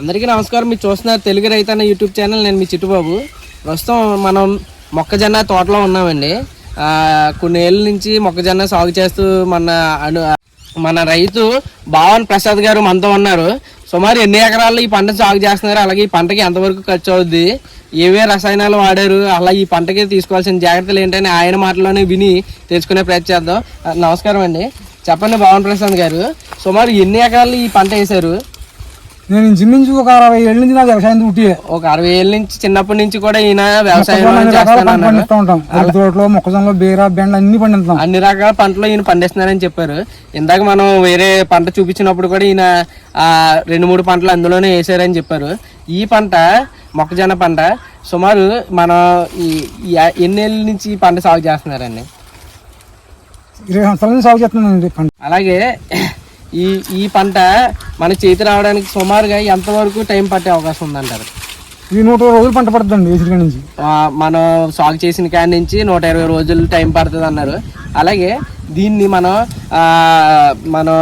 అందరికీ నమస్కారం. మీరు చూస్తున్నారు తెలుగు రైతన్న యూట్యూబ్ ఛానల్. నేను మీ చిట్టుబాబు. ప్రస్తుతం మనం మొక్కజొన్న తోటలో ఉన్నామండి. కొన్ని ఏళ్ళ నుంచి మొక్కజొన్న సాగు చేస్తూ మన అను మన రైతు భావన్ ప్రసాద్ గారు మనతో ఉన్నారు. సుమారు ఎన్ని ఎకరాల్లో ఈ పంట సాగు చేస్తున్నారు? అలాగే ఈ పంటకి ఎంతవరకు ఖర్చు అవుద్ది? ఏవే రసాయనాలు వాడారు? అలా ఈ పంటకి తీసుకోవాల్సిన జాగ్రత్తలు ఏంటని ఆయన మాటలోనే విని తెలుసుకునే ప్రయత్నం చేద్దాం. నమస్కారం అండి. చెప్పండి భావన్ ప్రసాద్ గారు. సుమారు ఎన్ని ఎకరాలు ఈ పంట వేశారు? నేను ఇంచుమించు ఒక అరవై ఏళ్ళ నుంచి నాకు వ్యవసాయం డ్యూటీ ఒక అరవై ఏళ్ళ నుంచి చిన్నప్పటి నుంచి కూడా ఈయన వ్యవసాయం పండిస్తూ ఉంటాం. తోటలో మొక్కజొన్నలో బీర బెండ అన్ని పండిస్తాం. అన్ని రకాల పంటలు ఈయన పండిస్తున్నారని చెప్పారు. ఇందాక మనం వేరే పంట చూపించినప్పుడు కూడా ఈయన ఆ, రెండు మూడు పంటలు అందులోనే వేసారని చెప్పారు. ఈ పంట మొక్కజొన్న పంట సుమారు మనం ఎన్నేళ్ళ నుంచి ఈ పంట సాగు చేస్తున్నారండి? ఇరవై సంవత్సరాల నుంచి సాగు పంట. అలాగే ఈ ఈ పంట మన చేతి రావడానికి సుమారుగా ఎంతవరకు టైం పట్టే అవకాశం ఉందంటారు? ఇది నూట రోజులు పంట పడుతుంది వేసిన నుంచి. మనం సాగు చేసిన కాడి నుంచి నూట ఇరవై రోజులు టైం పడుతుంది అన్నారు. అలాగే దీన్ని మనం మనం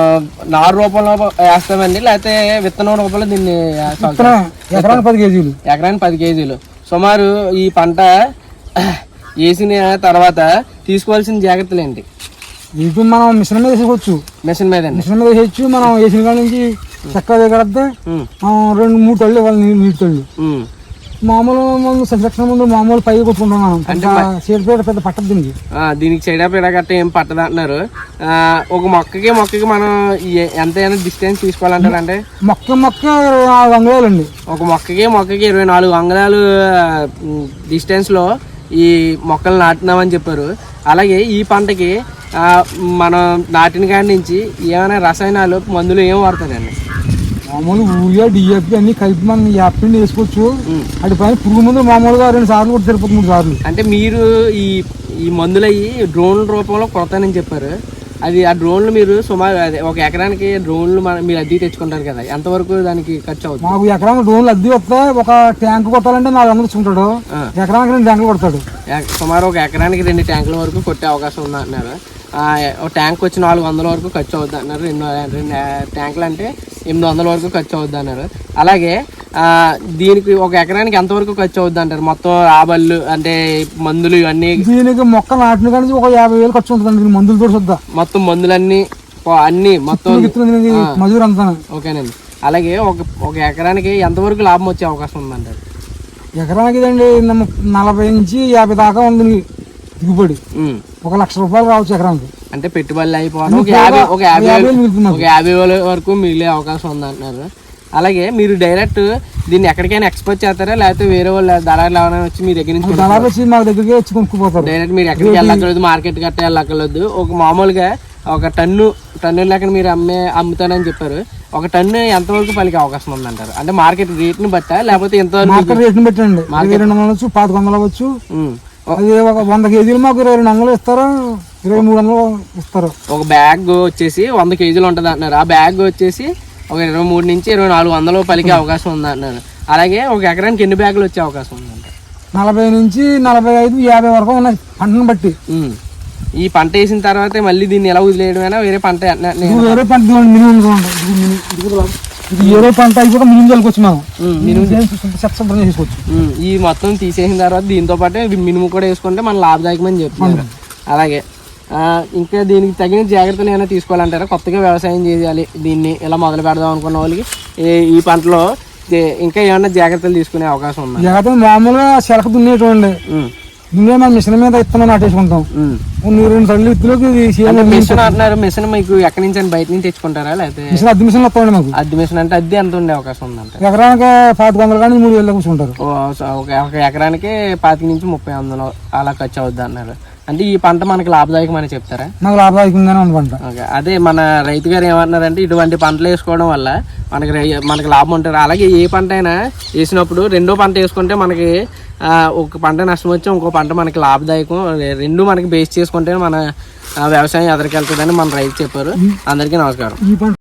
నారు రూపంలో వేస్తామండి లేకపోతే విత్తనం రూపంలో దీన్ని ఎకరానికి పది కేజీలు. ఎకరానికి పది కేజీలు. సుమారు ఈ పంట వేసిన తర్వాత తీసుకోవాల్సిన జాగ్రత్తలు ఏంటి? ఇది మనం మిషన్ మీద వేసుకోవచ్చు. మిషన్ మీద మిషన్ మీద వేసేయచ్చు. మనం వేసిన కాడి నుంచి చక్కగా దిగడితే రెండు మూడు తళ్ళు ఇవ్వాలి నీటి తళ్ళు. మామూలు మనం సంరక్షణ ముందు మామూలు పై కొట్టుకుంటాం మనం. సీడ్ పేడ పెద్ద పట్టదు దీనికి. దీనికి చెడ పిడ గట్ట ఏం పట్టదు అంటున్నారు. ఒక మొక్కకి మొక్కకి మనం ఎంతైనా డిస్టెన్స్ తీసుకోవాలంటారంటే మొక్క మొక్క ఇరవై నాలుగు వందలు అండి ఒక మొక్కకి మొక్కకి ఇరవై నాలుగు అంగుళాలు డిస్టెన్స్లో ఈ మొక్కలు నాటున్నామని చెప్పారు. అలాగే ఈ పంటకి మనం నాటిన కాడి నుంచి ఏమైనా రసాయనాలు మందులు ఏం వాడుతుందండి మామూలు యూరియా డిఏపి అన్ని కలిపి మనం యాప్పిండి వేసుకోవచ్చు. అటు పైన పురుగు మందులు మామూలుగా రెండు సార్లు కూడా సరిపోతుంది మూడు సార్లు. అంటే మీరు ఈ ఈ మందులు అయ్యి డ్రోన్ల రూపంలో కొడతానని చెప్పారు. అది ఆ డ్రోన్లు మీరు సుమారు అదే ఒక ఎకరానికి డ్రోన్లు మన- మీరు అద్దెకి తెచ్చుకుంటారు కదా. ఎంతవరకు దానికి ఖర్చు అవుతుంది? మాకు ఎకరానికి డ్రోన్లు అద్దె వస్తే ఒక ట్యాంక్ కొట్టాలంటే నాలుగు వందలు ఇచ్చుకుంటాడు. ఎకరానికి రెండు ట్యాంకులు కొడతాడు. సుమారు ఒక ఎకరానికి రెండు ట్యాంకుల వరకు కొట్టే అవకాశం ఉంది అంటున్నారు ఆ, ఒక ట్యాంక్ వచ్చి నాలుగు వందల వరకు ఖర్చు అవుద్ది అన్నారు. రెండు రెండు ట్యాంకులు అంటే ఎనిమిది వందల వరకు ఖర్చు అవుద్ది అన్నారు. అలాగే ఆ, దీనికి ఒక ఎకరానికి ఎంతవరకు ఖర్చు అవుద్ది అంటారు? మొత్తం ఆబళ్ళు అంటే మందులు ఇవన్నీ దీనికి మొక్క నాటిన కానీ ఒక యాభై వేలు ఖర్చు ఉంటుంది దీనికి మందులు తోడు చూద్దా మొత్తం మందులన్నీ అన్ని మొత్తం మజూరు అంతా. ఓకేనండి. అలాగే ఒక ఒక ఎకరానికి ఎంతవరకు లాభం వచ్చే అవకాశం ఉందంటారు? ఎకరానికి ఇదండి నలభై నుంచి యాభై దాకా ఉంది. దిగుబడి. ఒక లక్ష రూపాయలు రావచ్చు ఎకరానికి. అంటే పెట్టుబడులు అయిపోవడం ఒక యాభై ఒక యాభై వేలు వేలు మిగులుతుంది ఒక యాభై వేల వరకు మిగిలే అవకాశం ఉంది అంటున్నారు అలాగే మీరు డైరెక్ట్ దీన్ని ఎక్కడికైనా ఎక్స్పోర్ట్ చేస్తారా? లేకపోతే వేరే వాళ్ళు దళాలు ఎవరైనా వచ్చి మీ దగ్గర నుంచి దళాలు వచ్చి మా దగ్గరికి వచ్చి కొనుక్కుపోతారు. డైరెక్ట్ మీరు ఎక్కడికి వెళ్ళక్కర్లేదు మార్కెట్ గట్ట వెళ్ళక్కర్లేదు. ఒక మామూలుగా ఒక టన్ను టన్ను లెక్కన మీరు అమ్మే అమ్ముతానని చెప్పారు. ఒక టన్ను ఎంతవరకు పలికే అవకాశం ఉందంటారు? అంటే మార్కెట్ రేట్ని బట్టా? లేకపోతే ఎంత మార్కెట్ రేట్ని పెట్టండి ఇరవై రెండు వందలు వచ్చు పాతిక వందలు అవ్వచ్చు. అది ఒక వంద కేజీలు మాకు ఇరవై రెండు వందలు ఇస్తారు? ఇరవై మూడు వందలు ఇస్తారు? ఒక బ్యాగ్ వచ్చేసి వంద కేజీలు ఉంటుంది అంటున్నారు. ఆ బ్యాగ్ వచ్చేసి ఒక ఇరవై మూడు నుంచి ఇరవై నాలుగు వందలు పలికే అవకాశం ఉంది అంటున్నారు. అలాగే ఒక ఎకరానికి ఎన్ని బ్యాగులు వచ్చే అవకాశం ఉందంట నలభై నుంచి నలభై ఐదు యాభై వరకు ఉన్నాయి పంటను బట్టి. ఈ పంట వేసిన తర్వాత మళ్ళీ దీన్ని ఎలా వదిలేయడమైనా వేరే పంట వేరే పంట మినుము. ఇది కూడా వేరే పంట అయిపోతే మినుము చల్లుకోవచ్చు మనం. మినుము శుభ్రం చేసుకోవచ్చు. ఈ మొత్తం తీసేసిన తర్వాత దీంతో పాటు మినుము కూడా వేసుకుంటే మన లాభదాయకమని చెప్తున్నారు. అలాగే ఇంకా దీనికి తగిన జాగ్రత్తలు ఏమైనా తీసుకోవాలంటారా? కొత్తగా వ్యవసాయం చేయాలి దీన్ని ఇలా మొదలు పెడదాం అనుకున్న వాళ్ళకి. ఈ- పంటలో ఇంకా ఏమైనా జాగ్రత్తలు తీసుకునే అవకాశం ఉందా? జాగ్రత్త మామూలుగా చెలక దున్నేటువంటి మన మిషన్ మీద ఇత్తనం నాటేసుకుంటాం. కొన్ని రెండు తల్లి ఇత్తులోకి మిషన్ అంటున్నారు. మిషన్ మీకు ఎక్కడి నుంచి అని బయట నుంచి తెచ్చుకుంటారా? లేకపోతే మిషన్ అద్దె మిషన్ వస్తామండి మాకు. అద్దె మిషన్ అంటే అద్దె ఎంత ఉండే అవకాశం ఉందంట? ఎకరానికి పాతిక వందలు కానీ మూడు వేలు కూర్చుంటారు. ఒక ఎకరానికి పాతిక నుంచి ముప్పై వందలు అలా ఖర్చు అవుద్ది అన్నారు. అంటే ఈ పంట మనకి లాభదాయకం అని చెప్తారా? నాకు లాభదాయకంగానే ఉంది పంట. ఓకే. అదే మన రైతు గారు ఏమంటున్నారంటే ఇటువంటి పంటలు వేసుకోవడం వల్ల మనకి మనకి లాభం ఉంటుంది. అలాగే ఏ పంట అయినా వేసినప్పుడు రెండో పంట వేసుకుంటే మనకి ఒక పంట నష్టం వచ్చి ఇంకో పంట మనకి లాభదాయకం. రెండు మనకి బేస్ చేసుకుంటే మన వ్యవసాయం ఎదరికెళ్తుందని మన రైతు చెప్పారు. అందరికీ నమస్కారం.